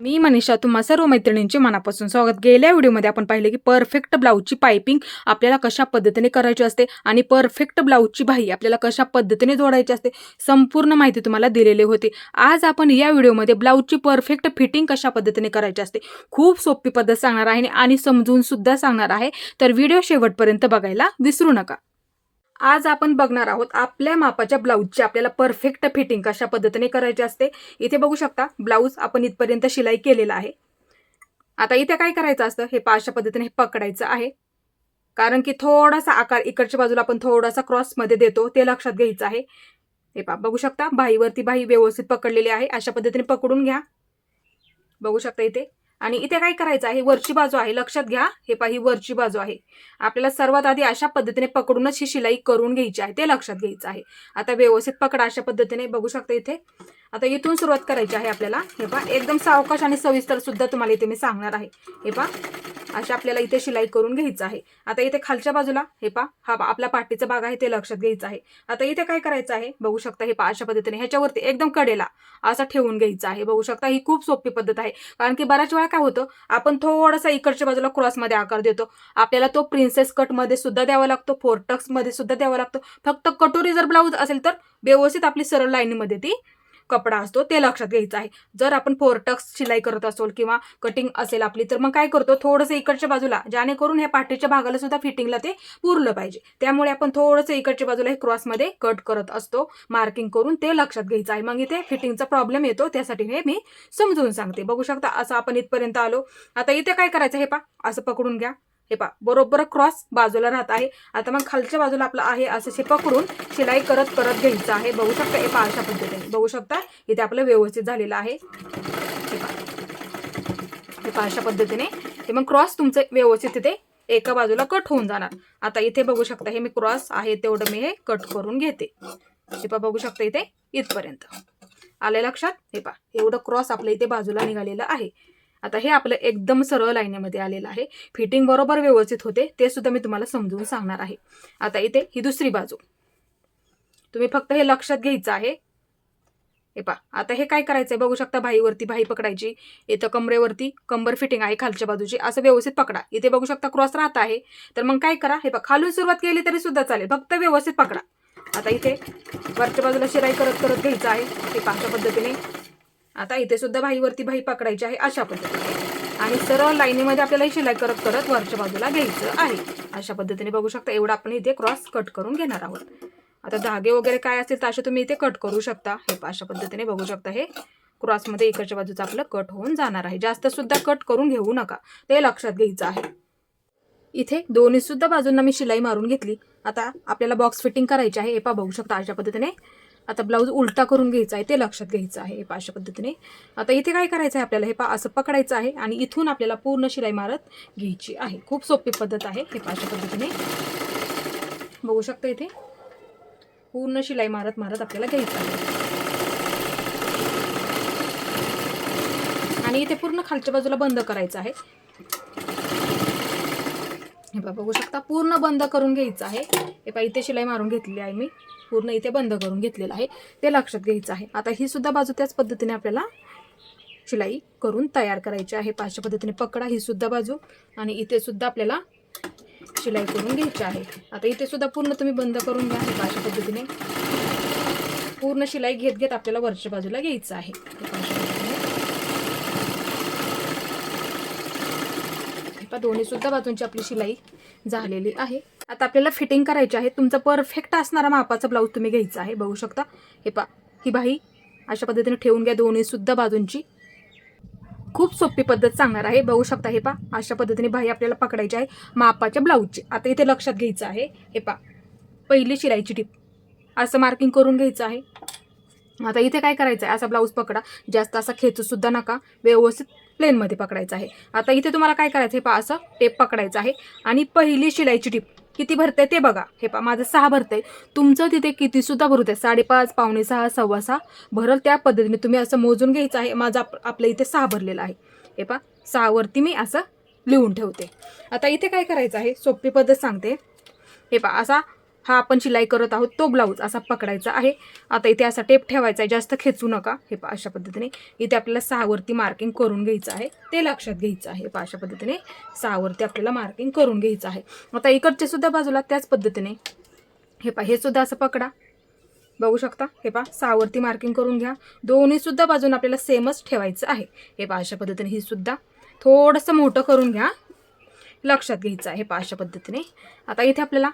मी मनीषा तुम्हा सर्व मैत्रिणींचे मनापासून स्वागत. गेल्या व्हिडिओमध्ये आपण पाहिले की परफेक्ट ब्लाऊजची पायपिंग आपल्याला कशा पद्धतीने करायची असते आणि परफेक्ट ब्लाऊजची बाही आपल्याला कशा पद्धतीने जोडायची असते संपूर्ण माहिती तुम्हाला दिलेली होती. आज आपण या व्हिडिओमध्ये ब्लाऊजची परफेक्ट फिटिंग कशा पद्धतीने करायची असते खूप सोपी पद्धत सांगणार आहे आणि समजून सुद्धा सांगणार आहे. तर व्हिडिओ शेवटपर्यंत बघायला विसरू नका. आज आपण बघणार आहोत आपल्या मापाच्या ब्लाऊजची आपल्याला परफेक्ट फिटिंग कशा पद्धतीने करायची असते. इथे बघू शकता ब्लाऊज आपण इथपर्यंत शिलाई केलेला आहे. आता इथे काय करायचं असतं? हे पाशा पद्धतीने हे पकडायचं आहे. कारण की थोडासा आकार इकडच्या बाजूला आपण थोडासा क्रॉसमध्ये देतो ते लक्षात घ्यायचं आहे. हे पा बघू शकता बाहीवरती बाही व्यवस्थित पकडलेली आहे. अशा पद्धतीने पकडून घ्या. बघू शकता इथे. आणि इथे काय करायचं आहे? वरची बाजू आहे. लक्षात घ्या. हे पा ही वरची बाजू आहे. आपल्याला सर्वात आधी अशा पद्धतीने पकडूनच ही शिलाई करून घ्यायची आहे. ते लक्षात घ्यायचं आहे. आता व्यवस्थित पकडा अशा पद्धतीने. बघू शकता इथे. आता इथून सुरुवात करायची आहे आपल्याला. हे पहा एकदम सावकाश आणि सविस्तर सुद्धा तुम्हाला इथे मी सांगणार आहे. हे पहा अशा आपल्याला इथे शिलाई करून घ्यायचं आहे. आता इथे खालच्या बाजूला हे पा हा आपला पाठीचा भाग आहे ते लक्षात घ्यायचं आहे. आता इथे काय करायचं आहे? बघू शकता हे पा अशा पद्धतीने ह्याच्यावरती एकदम कडेला असा ठेवून घ्यायचं आहे. बघू शकता ही खूप सोपी पद्धत आहे. कारण की बऱ्याच वेळा काय होतं आपण थोडासा इकडच्या बाजूला क्रॉसमध्ये आकार देतो. आपल्याला तो प्रिन्सेस कटमध्ये सुद्धा द्यावा लागतो फोरटक्समध्ये सुद्धा द्यावा लागतो. फक्त कटोरी जर ब्लाऊज असेल तर व्यवस्थित आपली सरळ लाईनमध्ये ती कपडा असतो ते लक्षात घ्यायचं आहे. जर आपण फोरटक्स शिलाई करत असोल किंवा कटिंग असेल आपली तर मग काय करतो? थोडंसं इकडच्या बाजूला जेणेकरून ह्या पाठीच्या भागाला सुद्धा फिटिंगला ते पुरलं पाहिजे. त्यामुळे आपण थोडंसं इकडच्या बाजूला हे क्रॉसमध्ये कट करत असतो मार्किंग करून ते लक्षात घ्यायचं आहे. मग इथे फिटिंगचा प्रॉब्लेम येतो त्यासाठी हे मी समजून सांगते. बघू शकता असं आपण इथपर्यंत आलो. आता इथे काय करायचं हे पा असं पकडून घ्या. हे पा बरोबर क्रॉस बाजूला राहत आहे. आता मग खालच्या बाजूला आपलं आहे असं शिपा पकडून शिलाई करत करत घ्यायचं आहे. बघू शकता हे पा अशा पद्धतीने. बघू शकता इथे आपलं व्यवस्थित झालेलं आहे. हे पा अशा पद्धतीने. हे मग क्रॉस तुमचं व्यवस्थित तिथे एका बाजूला कट होऊन जाणार. आता इथे बघू शकता हे मी क्रॉस आहे तेवढं मी हे कट करून घेते. हे पा बघू शकता इथे इथपर्यंत. आले लक्षात? हे पा एवढं क्रॉस आपल्या इथे बाजूला निघालेलं आहे. आता हे आपलं एकदम सरळ लाईनीमध्ये आलेलं आहे. फिटिंग बरोबर व्यवस्थित होते ते सुद्धा मी तुम्हाला समजून सांगणार आहे. आता इथे ही दुसरी बाजू. तुम्ही फक्त हे लक्षात घ्यायचं आहे. हे पा आता हे काय करायचं आहे बघू शकता भाईवरती भाई पकडायची इथं कमरेवरती कंबर फिटिंग आहे खालच्या बाजूची असं व्यवस्थित पकडा. इथे बघू शकता क्रॉस राहत आहे. तर मग काय करा? हे पा खालून सुरुवात केली तरी सुद्धा चालेल फक्त व्यवस्थित पकडा. आता इथे वरच्या बाजूला शिराई करत करत घ्यायचं आहे. हे पाचशा पद्धतीने आता इथे सुद्धा भाईवरती भाई पकडायची आहे अशा पद्धतीने. आणि सरळ लाईनीमध्ये आपल्याला ही शिलाई करत करत वरच्या बाजूला घ्यायचं आहे. अशा पद्धतीने बघू शकता एवढं आपण इथे क्रॉस कट करून घेणार आहोत. आता धागे वगैरे काय असतील तर असे तुम्ही इथे कट करू शकता. हे अशा पद्धतीने बघू शकता हे क्रॉसमध्ये इकडच्या बाजूचं आपलं कट होऊन जाणार आहे. जास्त सुद्धा कट करून घेऊ नका. ते लक्षात घ्यायचं आहे. इथे दोन्ही सुद्धा बाजूंना मी शिलाई मारून घेतली. आता आपल्याला बॉक्स फिटिंग करायची आहे. हे पा बघू शकता अशा पद्धतीने. आता ब्लाऊज उलटा करून घ्यायचा आहे ते लक्षात घ्यायचं आहे हे अशा पद्धतीने. आता इथे काय करायचं आहे आपल्याला? हे पा असं पकडायचं आहे आणि इथून आपल्याला पूर्ण शिलाई मारत घ्यायची आहे. खूप सोपी पद्धत आहे हे पहा अशा पद्धतीने. बघू शकता इथे? पूर्ण शिलाई मारत मारत आपल्याला घ्यायचं आहे. आणि इथे पूर्ण खालच्या बाजूला बंद करायचं आहे. हे बघू शकता? पूर्ण बंद करून घ्यायचं आहे. हे पहा इथे शिलाई मारून घेतलेली आहे मी. पूर्ण इथे बंद करून घेतलेलं आहे. ते लक्षात घ्यायचं आहे. आता ही सुद्धा बाजू त्याच पद्धतीने आपल्याला शिलाई करून तयार करायची आहे. पाचशे पद्धतीने पकडा ही सुद्धा बाजू. आणि इथे सुद्धा आपल्याला शिलाई करून घ्यायची आहे. आता इथे सुद्धा पूर्ण तुम्ही बंद करून घ्या पाचशे पद्धतीने. पूर्ण शिलाई घेत घेत आपल्याला वरच्या बाजूला घ्यायचं आहे. दोन्ही सुद्धा बाजूंची आपली शिलाई झालेली आहे. आता आपल्याला फिटिंग करायची आहे. तुमचा परफेक्ट असणारा मापाचा ब्लाऊज तुम्ही घ्यायचा आहे. बघू शकता. हे पा ही बाही अशा पद्धतीने ठेवून घ्या दोन्ही सुद्धा बाजूंची. खूप सोपी पद्धत सांगणार आहे. बघू शकता. हे पा अशा पद्धतीने बाही आपल्याला पकडायची आहे. मापाच्या ब्लाऊजची आता इथे लक्षात घ्यायचं आहे. हे पा पहिली शिलाईची टीप. असं मार्किंग करून घ्यायचं आहे. आता इथे काय करायचं आहे? असा ब्लाऊज पकडा. जास्त असा खेचूसुद्धा नका. व्यवस्थित प्लेनमध्ये पकडायचं आहे. आता इथे तुम्हाला काय करायचं आहे? पा असं टेप पकडायचं आहे. आणि पहिली शिलाईची टीप. किती भरते ते बघा. हे पा माझं सहा भरते तुमचं तिथे किती सुद्धा भरू आहे साडेपाच पावणे सहा सव्वा सहा भरल त्या पद्धतीने तुम्ही असं मोजून घ्यायचं आहे. माझं आप आपल्या इथे सहा भरलेलं आहे. हे पा सहावरती मी असं लिहून ठेवते. आता इथे काय करायचं आहे? सोपी पद्धत सांगते. हे पा असा हा आपण शिलाई करत आहोत तो ब्लाऊज असा पकडायचा आहे. आता इथे असा टेप ठेवायचा आहे जास्त खेचू नका. हे पा अशा पद्धतीने इथे आपल्याला सहावरती मार्किंग करून घ्यायचं आहे. ते लक्षात घ्यायचं आहे. पा अशा पद्धतीने सहावरती आपल्याला मार्किंग करून घ्यायचं आहे. आता इकडच्या सुद्धा बाजूला त्याच पद्धतीने. हे पहा हे सुद्धा असं पकडा. बघू शकता? हे पहा सहावरती मार्किंग करून घ्या. दोन्ही सुद्धा बाजून आपल्याला सेमच ठेवायचं आहे. हे पहा अशा पद्धतीने ही सुद्धा थोडंसं मोठं करून घ्या. लक्षात घ्यायचं आहे. पहा अशा पद्धतीने. आता इथे आपल्याला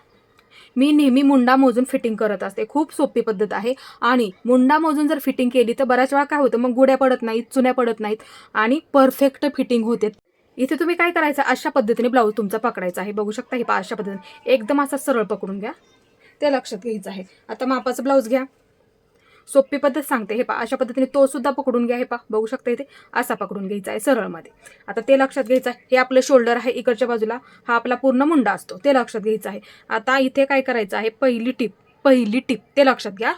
मी नेहमी मुंडा मोजून फिटिंग करत असते. खूप सोपी पद्धत आहे. आणि मुंडा मोजून जर फिटिंग केली तर बऱ्याच वेळा काय होतं? मग गुड्या पडत नाहीत चुन्या पडत नाहीत आणि परफेक्ट फिटिंग होते. इथे तुम्ही काय करायचं? अशा पद्धतीने ब्लाऊज तुमचा पकडायचा आहे. बघू शकता हे पहा अशा पद्धतीने. एकदम असा सरळ पकडून घ्या. ते लक्षात घ्यायचं आहे. आता मापाचं ब्लाऊज घ्या. सोपी पद्धत सांगते. हे पा अशा पद्धतीने तो सुद्धा पकडून घ्या. हे पा बघू शकता इथे असा पकडून घ्यायचा आहे सरळमध्ये. आता ते लक्षात घ्यायचं आहे. हे आपलं शोल्डर आहे इकडच्या बाजूला हा आपला पूर्ण मुंडा असतो. ते लक्षात घ्यायचं आहे. आता इथे काय करायचं आहे? पहिली टीप पहिली टीप ते लक्षात घ्या.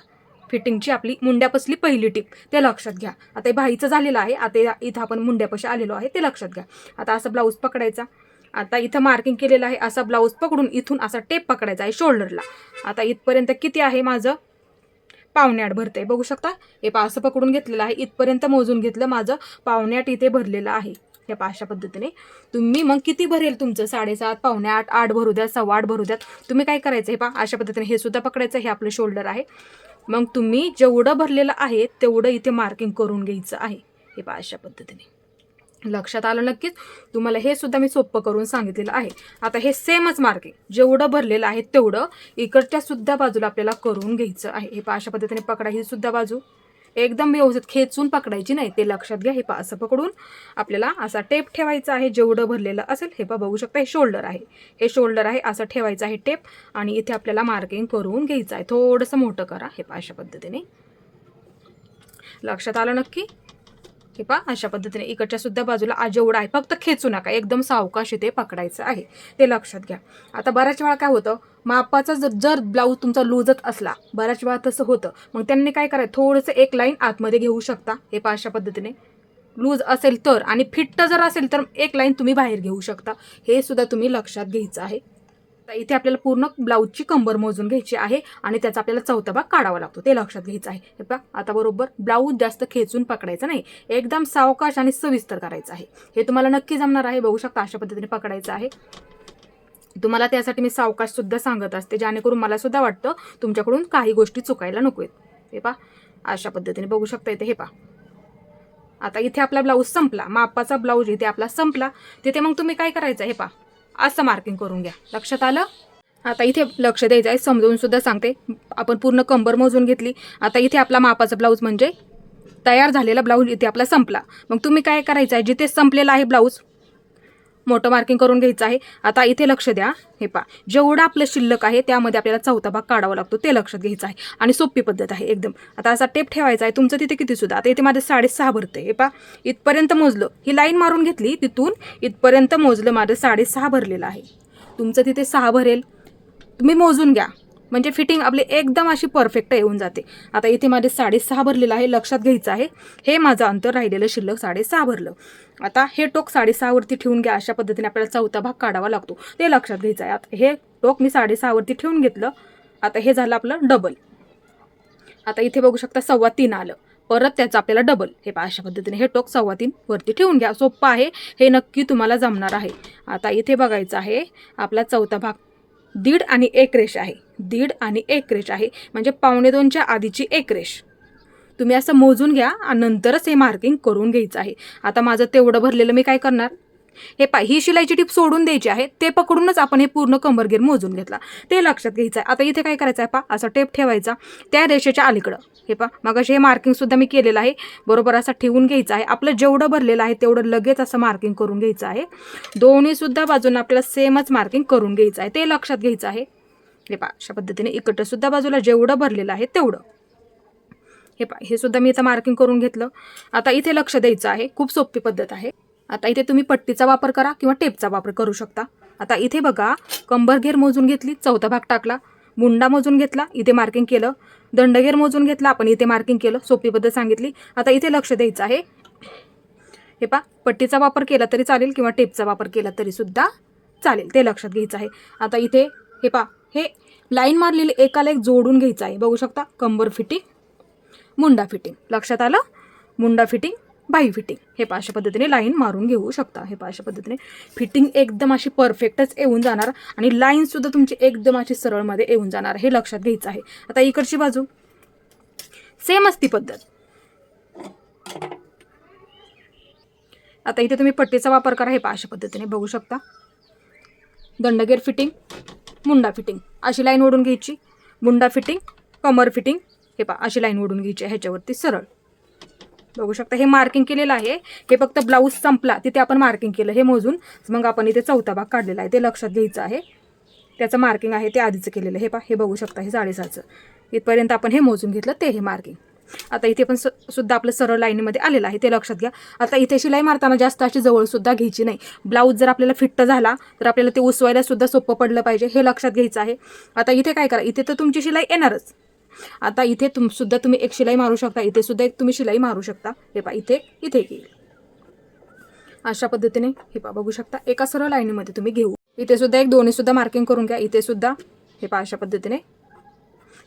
फिटिंगची आपली मुंड्यापसली पहिली टीप ते लक्षात घ्या. आता हे भाईचं झालेलं आहे. आता इथं आपण मुंड्यापाशी आलेलो आहे ते लक्षात घ्या. आता असं ब्लाऊज पकडायचा. आता इथं मार्किंग केलेलं आहे. असा ब्लाऊज पकडून इथून असा टेप पकडायचा आहे शोल्डरला आता इथपर्यंत किती आहे माझं? पावणे भरते बघू शकता हे पा असं पकडून घेतलेलं आहे. इथपर्यंत मोजून घेतलं माझं पावणे इथे भरलेलं आहे. या पाशा पद्धतीने. तुम्ही मग किती भरेल तुमचं? साडेसात पावणे आठ आठ भरू द्या सव्वा आठ भरू द्यात तुम्ही काय करायचं हे पा अशा पद्धतीने हे सुद्धा पकडायचं हे आपलं शोल्डर आहे. मग तुम्ही जेवढं भरलेलं आहे तेवढं इथे मार्किंग करून घ्यायचं आहे. हे पा अशा पद्धतीने. लक्षात आलं नक्कीच. तुम्हाला हे सुद्धा मी सोपं करून सांगितलेलं आहे. आता हे सेमच मार्किंग जेवढं भरलेलं आहे तेवढं इकडच्या सुद्धा बाजूला आपल्याला करून घ्यायचं आहे. हे पा अशा पद्धतीने पकडा ही सुद्धा बाजू. एकदम व्यवस्थित खेचून पकडायची नाही. ते लक्षात घ्या. हे पा असं पकडून आपल्याला असा टेप ठेवायचा आहे. जेवढं भरलेलं असेल हे पा बघू शकता हे शोल्डर आहे. हे शोल्डर आहे असं ठेवायचं आहे टेप आणि इथे आपल्याला मार्किंग करून घ्यायचं आहे. थोडंसं मोठं करा. हे पा अशा पद्धतीने. लक्षात आलं नक्की? हे पहा अशा पद्धतीने इकडच्या सुद्धा बाजूला आज जेवढा आहे. फक्त खेचू नका. एकदम सावकाश इथे पकडायचं आहे. ते लक्षात घ्या. आता बऱ्याच वेळा काय होतं मापाचा जर जर ब्लाऊज तुमचा लूजच असला बऱ्याच वेळा तसं होतं. मग त्यांनी काय करायचं थोडंसं एक लाईन आतमध्ये घेऊ शकता. हे पहा अशा पद्धतीने. लूज असेल तर आणि फिट्ट जर असेल तर एक लाईन तुम्ही बाहेर घेऊ शकता. हे सुद्धा तुम्ही लक्षात घ्यायचं आहे. आता इथे आपल्याला पूर्ण ब्लाऊजची कंबर मोजून घ्यायची आहे आणि त्याचा आपल्याला चौथा भाग काढावा लागतो. ते लक्षात घ्यायचं आहे. हे पहा आता बरोबर ब्लाऊज जास्त खेचून पकडायचं नाही. एकदम सावकाश आणि सविस्तर करायचं आहे. हे तुम्हाला नक्की जमणार आहे. बघू शकता अशा पद्धतीने पकडायचं आहे. तुम्हाला त्यासाठी मी सावकाश सुद्धा सांगत असते जेणेकरून मला सुद्धा वाटतं तुमच्याकडून काही गोष्टी चुकायला नको आहेत. हे पहा अशा पद्धतीने बघू शकता इथे हे पहा. आता इथे आपला ब्लाऊज संपला. मापाचा ब्लाऊज इथे आपला संपला. तिथे मग तुम्ही काय करायचं हे पा असं मार्किंग करून घ्या. लक्षात आलं? आता इथे लक्ष द्यायचं आहे समजवून सुद्धा सांगते. आपण पूर्ण कंबर मोजून घेतली. आता इथे आपला मापाचा ब्लाऊज म्हणजे तयार झालेला ब्लाऊज इथे आपला संपला. मग तुम्ही काय करायचं आहे? जिथे संपलेला आहे ब्लाऊज मोठं मार्किंग करून घ्यायचं आहे. आता इथे लक्ष द्या. हे पा जेवढं आपलं शिल्लक आहे त्यामध्ये आपल्याला चौथा भाग काढावा लागतो. ते लक्षात घ्यायचं आहे. आणि सोपी पद्धत आहे एकदम. आता असा टेप ठेवायचा आहे. तुमचं तिथे किती सुद्धा? आता इथे माझं साडेसहा भरते हे पा इथपर्यंत मोजलं. ही लाईन मारून घेतली तिथून. इथपर्यंत मोजलं माझं साडेसहा भरलेलं आहे. तुमचं तिथे सहा भरेल. तुम्ही मोजून घ्या. म्हणजे फिटिंग आपली एकदम अशी परफेक्ट येऊन जाते. आता इथे माझे साडेसहा भरलेलं आहे लक्षात घ्यायचं आहे. हे माझं अंतर राहिलेलं शिल्लक साडेसहा भरलं. आता हे टोक साडेसहावरती ठेवून घ्या अशा पद्धतीने आपल्याला चौथा भाग काढावा लागतो. ते लक्षात घ्यायचं आहे. आता हे टोक मी साडेसहावरती ठेवून घेतलं. आता हे झालं आपलं डबल आता इथे बघू शकता सव्वा तीन आलं. परत त्याचं आपल्याला डबल हे पहा अशा पद्धतीने हे टोक सव्वा तीन वरती ठेवून घ्या. सोप्पं आहे. हे नक्की तुम्हाला जमणार आहे. आता इथे बघायचं आहे. आपला चौथा भाग दीड आणि एक रेष आहे. दीड आणि एक रेष आहे. म्हणजे पावणे दोनच्या आधीची एक रेष. तुम्ही असं मोजून घ्या आणि नंतरच हे मार्किंग करून घ्यायचं आहे. आता माझं तेवढं भरलेलं मी काय करणार? हे पा ही शिलाईची टीप सोडून द्यायची आहे. ते पकडूनच आपण हे पूर्ण कंबरगीर मोजून घेतला. ते लक्षात घ्यायचं आहे आता इथे काय करायचं आहे पा असा टेप ठेवायचा. त्या रेषेच्या अलीकडं. हे पा मग हे मार्किंगसुद्धा मी केलेलं आहे. बरोबर असा ठेवून घ्यायचं आहे. आपलं जेवढं भरलेलं आहे तेवढं लगेच असं मार्किंग करून घ्यायचं आहे. दोन्हीसुद्धा बाजूनं आपल्याला सेमच मार्किंग करून घ्यायचं आहे. ते लक्षात घ्यायचं आहे. हे पा अशा पद्धतीने इकडं सुद्धा बाजूला जेवढं भरलेलं आहे तेवढं. हे पा हे सुद्धा मी इथं मार्किंग करून घेतलं. आता इथे लक्ष द्यायचं आहे. खूप सोपी पद्धत आहे. आता इथे तुम्ही पट्टीचा वापर करा किंवा टेपचा वापर करू शकता. आता इथे बघा कंबरघेर मोजून घेतली चौथा भाग टाकला मुंडा मोजून घेतला इथे मार्किंग केलं दंडघेर मोजून घेतला आपण इथे मार्किंग केलं सोपी पद्धत सांगितली. आता इथे लक्ष द्यायचं आहे. हे पा पट्टीचा वापर केला तरी चालेल किंवा टेपचा वापर केला तरी सुद्धा चालेल. ते लक्षात घ्यायचं आहे. आता इथे हे पा हे लाईन मारलेली एकाला एक जोडून घ्यायचं आहे. बघू शकता कंबर फिटिंग मुंडा फिटिंग लक्षात आलं? मुंडा फिटिंग बाई फिटिंग हे पहा अशा पद्धतीने लाईन मारून घेऊ शकता. हे पहा अशा पद्धतीने फिटिंग एकदम अशी परफेक्टच येऊन जाणार आणि लाईनसुद्धा तुमची एकदम अशी सरळमध्ये येऊन जाणार हे लक्षात घ्यायचं आहे. आता इकडची बाजू. सेम असती पद्धत. आता इथे तुम्ही पट्टीचा वापर करा. हे पहा अशा पद्धतीने बघू शकता. दंडगेर फिटिंग मुंडा फिटिंग अशी लाईन ओढून घ्यायची. मुंडा फिटिंग कमर फिटिंग हे पा अशी लाईन ओढून घ्यायची आहे ह्याच्यावरती सरळ. बघू शकता. हे मार्किंग केलेलं आहे. हे फक्त ब्लाऊज संपला. तिथे आपण मार्किंग केलं. हे मोजून मग आपण इथे चौथा भाग काढलेला आहे. ते लक्षात घ्यायचं आहे. त्याचं मार्किंग आहे. ते आधीचं केलेलं हे पा हे बघू शकता. हे साडेसहाचं. इथपर्यंत आपण हे मोजून घेतलं. ते हे मार्किंग आता इथे पण स सुद्धा आपलं सरळ लाईनीमध्ये आलेलं आहे. ते लक्षात घ्या. आता इथे शिलाई मारताना जास्त अशी जवळसुद्धा घ्यायची नाही. ब्लाऊज जर आपल्याला फिट्ट झाला तर आपल्याला ते उसवायला सुद्धा सोपं पडलं पाहिजे. हे लक्षात घ्यायचं आहे. आता इथे काय करा? इथे तर तुमची शिलाई येणारच. आता इथे तुम सुद्धा तुम्ही एक शिलाई मारू शकता इथे सुद्धा एक तुम्ही शिलाई मारू शकता. हे पा इथे इथे येईल. अशा पद्धतीने हे पा बघू शकता एका सरळ लाईनीमध्ये तुम्ही घेऊ. इथे सुद्धा एक दोन्ही सुद्धा मार्किंग करून घ्या. इथे सुद्धा हे पा अशा पद्धतीने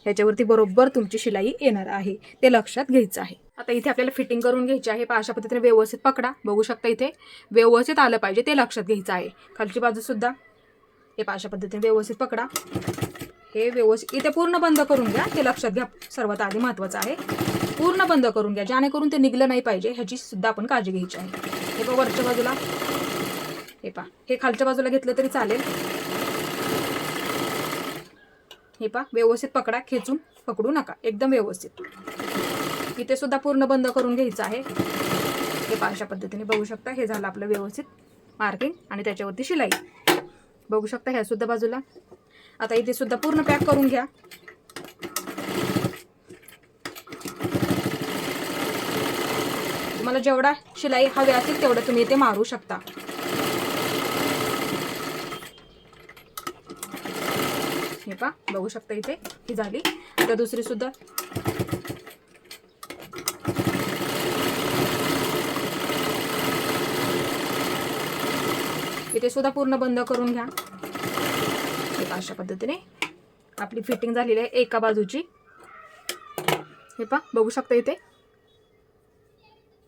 ह्याच्यावरती बरोबर तुमची शिलाई येणार आहे. ते लक्षात घ्यायचं आहे. आता इथे आपल्याला फिटिंग करून घ्यायची आहे. अशा पद्धतीने व्यवस्थित पकडा. बघू शकता इथे व्यवस्थित आलं पाहिजे ते लक्षात घ्यायचं आहे. खालची बाजू सुद्धा हे पाशा अशा पद्धतीने व्यवस्थित पकडा. हे व्यवस्थित इथे पूर्ण बंद करून घ्या. ते लक्षात घ्या. सर्वात आधी महत्त्वाचं आहे. पूर्ण बंद करून घ्या. जेणेकरून ते निघलं नाही पाहिजे ह्याची सुद्धा आपण काळजी घ्यायची आहे. हे पहा वरच्या बाजूला. हे पहा. हे खालच्या बाजूला घेतलं तरी चालेल. हे पहा. व्यवस्थित पकडा. खेचून पकडू नका. एकदम व्यवस्थित. इथे सुद्धा पूर्ण बंद करून घ्यायचं आहे. हे पहा अशा पद्धतीने बघू शकता. हे झालं आपलं व्यवस्थित मार्किंग आणि त्याच्यावरती शिलाई. बघू शकता ह्या सुद्धा बाजूला. आता इथे सुद्धा पूर्ण पॅक करून घ्या. तुम्हाला जेवढा शिलाई हवी असेल तेवढं तुम्ही इथे मारू शकता. हे पा बघू शकता इथे ही झाली. आता दुसरी सुद्धा. इथे सुद्धा पूर्ण बंद करून घ्या. बघा अशा पद्धतीने. आपली फिटिंग झालेली आहे एका बाजूची. हे पा बघू शकता इथे.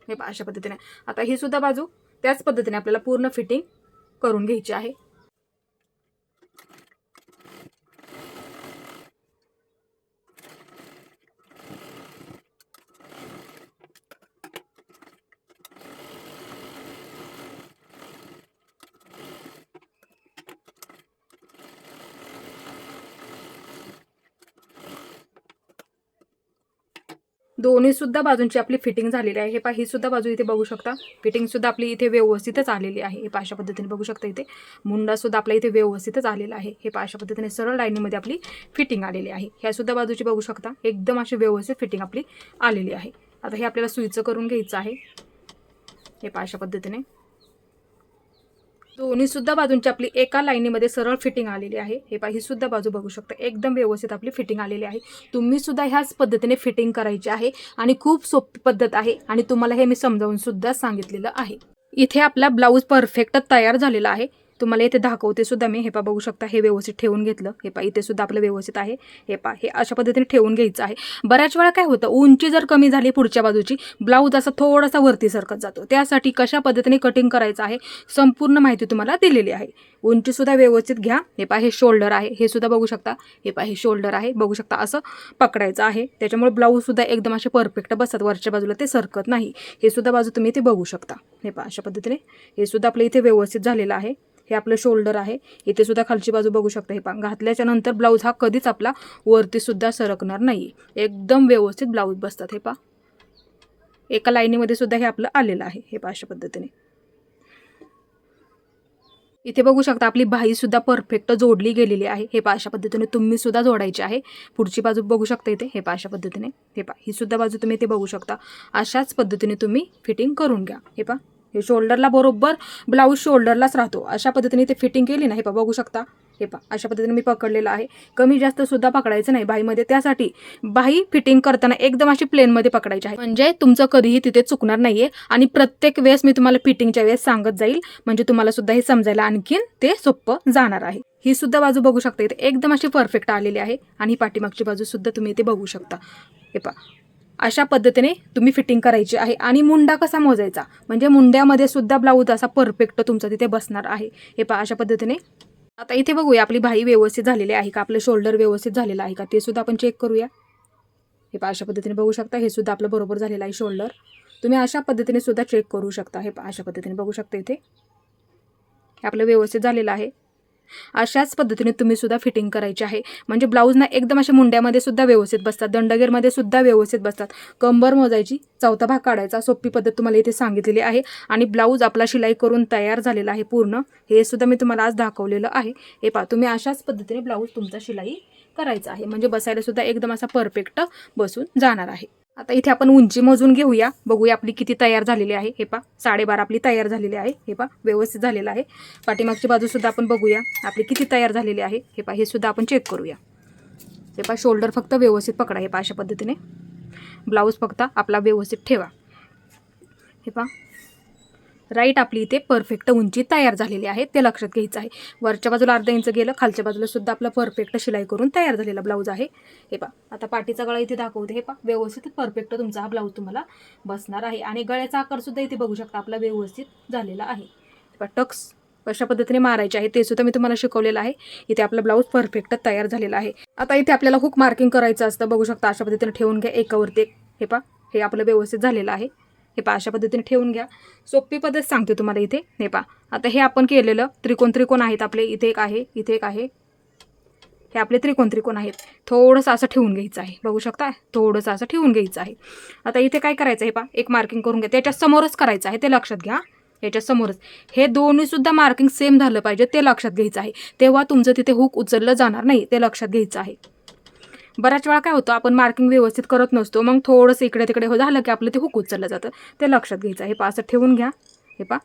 हे पा अशा पद्धतीने. आता ही सुद्धा बाजू त्याच पद्धतीने आपल्याला पूर्ण फिटिंग करून घ्यायची आहे. दोन्ही सुद्धा बाजूंची आपली फिटिंग झालेली आहे. हे पहा ही सुद्धा बाजू इथे बघू शकता. फिटिंग सुद्धा आपली इथे व्यवस्थितच आलेली आहे. हे पहा अशा पद्धतीने बघू शकता इथे. मुंडा सुद्धा आपल्या इथे व्यवस्थितच आलेला आहे. हे पहा अशा पद्धतीने सरळ लाईनीमध्ये आपली फिटिंग आलेली आहे. ह्या सुद्धा बाजूची बघू शकता. एकदम अशी व्यवस्थित फिटिंग आपली आलेली आहे. आता हे आपल्याला सुईचं करून घ्यायचं आहे. हे पहा अशा पद्धतीने. दोन्ही सुद्धा बाजूंची आपली एका लाईनीमध्ये सरळ फिटिंग आलेली आहे. हे पहा ही सुद्धा बाजू बघू शकता. एकदम व्यवस्थित आपली फिटिंग आलेली आहे. तुम्ही सुद्धा ह्याच पद्धतीने फिटिंग करायची आहे आणि खूप सोपी पद्धत आहे आणि तुम्हाला हे मी समजावून सुद्धा सांगितलेलं आहे. इथे आपला ब्लाऊज परफेक्ट तयार झालेला आहे. तुम्हाला इथे दाखवते सुद्धा मी. हे पा बघू शकता हे व्यवस्थित ठेवून घेतलं. हे पा इथे सुद्धा आपलं व्यवस्थित आहे. हे पा हे अशा पद्धतीने ठेवून घ्यायचं आहे. बऱ्याच वेळा काय होतं उंची जर कमी झाली पुढच्या बाजूची ब्लाऊज असा थोडासा वरती सरकत जातो. त्यासाठी कशा पद्धतीने कटिंग करायचं आहे संपूर्ण माहिती तुम्हाला दिलेली आहे. उंचीसुद्धा व्यवस्थित घ्या. हे पा हे शोल्डर आहे. हे सुद्धा बघू शकता. हे पा हे शोल्डर आहे. बघू शकता असं पकडायचं आहे. त्याच्यामुळे ब्लाऊजसुद्धा एकदम असे परफेक्ट बसतात. वरच्या बाजूला ते सरकत नाही. हे सुद्धा बाजू तुम्ही इथे बघू शकता. हे पा अशा पद्धतीने हे सुद्धा आपलं इथे व्यवस्थित झालेलं आहे. हे आपलं शोल्डर आहे. इथे सुद्धा खालची बाजू बघू शकता. हे पा घातल्याच्या नंतर ब्लाऊज हा कधीच आपला वरती सुद्धा सरकणार नाही एकदम व्यवस्थित ब्लाऊज बसतात. हे पा एका लाईनीमध्ये सुद्धा हे आपलं आलेलं आहे. हे पा अशा पद्धतीने. इथे बघू शकता आपली बाही सुद्धा परफेक्ट जोडली गेलेली आहे. हे पा अशा पद्धतीने तुम्ही सुद्धा जोडायची आहे. पुढची बाजू बघू शकता इथे. हे पा अशा पद्धतीने. हे पा ही सुद्धा बाजू तुम्ही इथे बघू शकता. अशाच पद्धतीने तुम्ही फिटिंग करून घ्या. हे पा हे शोल्डरला बरोबर ब्लाऊज शोल्डरलाच राहतो. अशा पद्धतीने ते फिटिंग केली ना हे पा बघू शकता. हे पा अशा पद्धतीने मी पकडलेलं आहे. कमी जास्त सुद्धा पकडायचं नाही बाईमध्ये. त्यासाठी बाही फिटिंग करताना एकदम अशी प्लेनमध्ये पकडायची आहे. म्हणजे तुमचं कधीही तिथे चुकणार नाहीये आणि प्रत्येक वेळेस मी तुम्हाला फिटिंगच्या वेळेस सांगत जाईल. म्हणजे तुम्हाला सुद्धा हे समजायला आणखीन ते सोपं जाणार आहे. ही सुद्धा बाजू बघू शकता इथे. एकदम अशी परफेक्ट आलेली आहे. आणि पाठीमागची बाजू सुद्धा तुम्ही इथे बघू शकता. हे पा अशा पद्धतीने तुम्ही फिटिंग करायची आहे. आणि मुंडा कसा मोजायचा? म्हणजे मुंड्यामध्ये सुद्धा ब्लाऊज असा परफेक्ट तुमचा तिथे बसणार आहे. हे पहा अशा पद्धतीने. आता इथे बघूया आपली भाई व्यवस्थित झालेली आहे का? आपलं शोल्डर व्यवस्थित झालेलं आहे का? ते सुद्धा आपण चेक करूया. हे पहा अशा पद्धतीने बघू शकता. हे सुद्धा आपलं बरोबर झालेलं आहे शोल्डर तुम्ही अशा पद्धतीने सुद्धा चेक करू शकता. हे पहा अशा पद्धतीने बघू शकता इथे. हे आपलं व्यवस्थित झालेलं आहे. अशाच पद्धतीने तुम्ही सुद्धा फिटिंग करायची आहे. म्हणजे ब्लाऊज ना एकदम अशा मुंड्यामध्ये सुद्धा व्यवस्थित बसतात. दंडगेरमध्ये सुद्धा व्यवस्थित बसतात. कंबर मोजायची चौथा भाग काढायचा. सोपी पद्धत तुम्हाला इथे सांगितलेली आहे. आणि ब्लाऊज आपला शिलाई करून तयार झालेला आहे पूर्ण. हे सुद्धा मी तुम्हाला आज दाखवलेलं आहे. हे पहा तुम्ही अशाच पद्धतीने ब्लाऊज तुमचा शिलाई करायचा आहे. म्हणजे बसायला सुद्धा एकदम असा परफेक्ट बसून जाणार आहे. आता इथे आपण उंची मोजून घेऊया. बघूया आपली किती तयार झालेली आहे. हे पा साडेबारा आपली तयार झालेली आहे. हे पा व्यवस्थित झालेलं आहे. पाठीमागची बाजूसुद्धा आपण बघूया. आपली किती तयार झालेली आहे. हे पा हे सुद्धा आपण चेक करूया. हे पा शोल्डर फक्त व्यवस्थित पकडा. हे पा अशा पद्धतीने. ब्लाऊज फक्त आपला व्यवस्थित ठेवा. हे पा राईट आपली इथे परफेक्ट उंची तयार झालेली आहे. ते लक्षात घ्यायचं आहे. वरच्या बाजूला अर्धा इंच गेलं खालच्या बाजूला सुद्धा आपला परफेक्ट शिलाई करून तयार झालेला ब्लाऊज आहे. हे पा आता पाठीचा गळा इथे दाखवते. हे पा व्यवस्थित परफेक्ट तुमचा हा ब्लाऊज तुम्हाला बसणार आहे. आणि गळ्याचा आकारसुद्धा इथे बघू शकता आपला व्यवस्थित झालेला आहे. टक्स कशा पद्धतीने मारायचे आहे ते सुद्धा मी तुम्हाला शिकवलेलं आहे. इथे आपला ब्लाऊज परफेक्ट तयार झालेला आहे. आता इथे आपल्याला हुक मार्किंग करायचं असतं. बघू शकता अशा पद्धतीने ठेवून घ्या एकावरती एक. हे पा हे आपलं व्यवस्थित झालेलं आहे. हे पा अशा पद्धतीने ठेवून घ्या. सोपी पद्धत सांगते तुम्हाला इथे. हे पहा आता हे आपण केलेलं त्रिकोण त्रिकोण आहेत आपले. इथे एक आहे इथे एक आहे. हे आपले त्रिकोण त्रिकोण आहेत. थोडंसं असं ठेवून घ्यायचं आहे. बघू शकता? थोडंसं असं ठेवून घ्यायचं आहे. आता इथे काय करायचं आहे पा एक मार्किंग करून घ्या. त्याच्या समोरच करायचं आहे. ते लक्षात घ्या. याच्यासमोरच हे दोन्हीसुद्धा मार्किंग सेम झालं पाहिजे. ते लक्षात घ्यायचं आहे. तेव्हा तुमचं तिथे हुक उचललं जाणार नाही. ते लक्षात घ्यायचं आहे. बऱ्याच वेळा काय होतं आपण मार्किंग व्यवस्थित करत नसतो. मग थोडंसं इकडे तिकडे हो झालं की आपलं ते हुक उचललं जातं. ते लक्षात घ्यायचं आहे. पा असं ठेवून घ्या. हे पा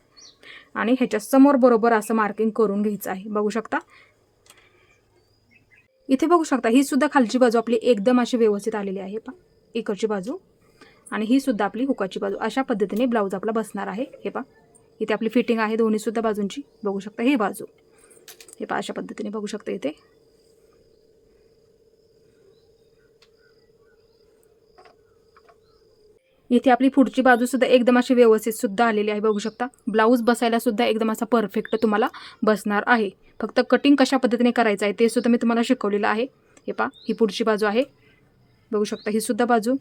आणि ह्याच्यासमोर बरोबर असं मार्किंग करून घ्यायचं आहे. बघू शकता? इथे बघू शकता ही सुद्धा खालची बाजू आपली एकदम अशी व्यवस्थित आलेली आहे. पा इकडची बाजू. आणि ही सुद्धा आपली हुकाची बाजू. अशा पद्धतीने ब्लाऊज आपला बसणार आहे. हे पा इथे आपली फिटिंग आहे दोन्ही सुद्धा बाजूंची. बघू शकता ही बाजू. हे पा अशा पद्धतीने बघू शकता इथे. इथे आपली पुढची बाजू सुद्धा एकदम अशी व्यवस्थित सुद्धा आलेली आहे बघू शकता. ब्लाऊज बसायला सुद्धा एकदम असा परफेक्ट तुम्हाला बसणार आहे. फक्त कटिंग कशा पद्धतीने करायचं आहे ते सुद्धा मी तुम्हाला शिकवलेलं आहे. हे पा ही पुढची बाजू आहे. बघू शकता ही सुद्धा बाजू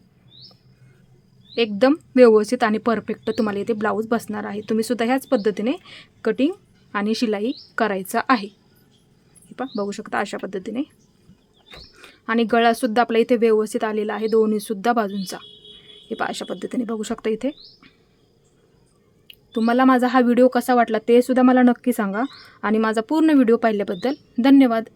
एकदम व्यवस्थित आणि परफेक्ट तुम्हाला इथे ब्लाऊज बसणार आहे. तुम्ही सुद्धा ह्याच पद्धतीने कटिंग आणि शिलाई करायचं आहे. हे पा बघू शकता अशा पद्धतीने. आणि गळासुद्धा आपल्या इथे व्यवस्थित आलेला आहे दोन्हीसुद्धा बाजूंचा. हे पा अशा पद्धतीने बघू शकता इथे. तुम्हाला माझा हा व्हिडिओ कसा वाटला ते सुद्धा मला नक्की सांगा. आणि माझा पूर्ण व्हिडिओ पाहिल्याबद्दल धन्यवाद.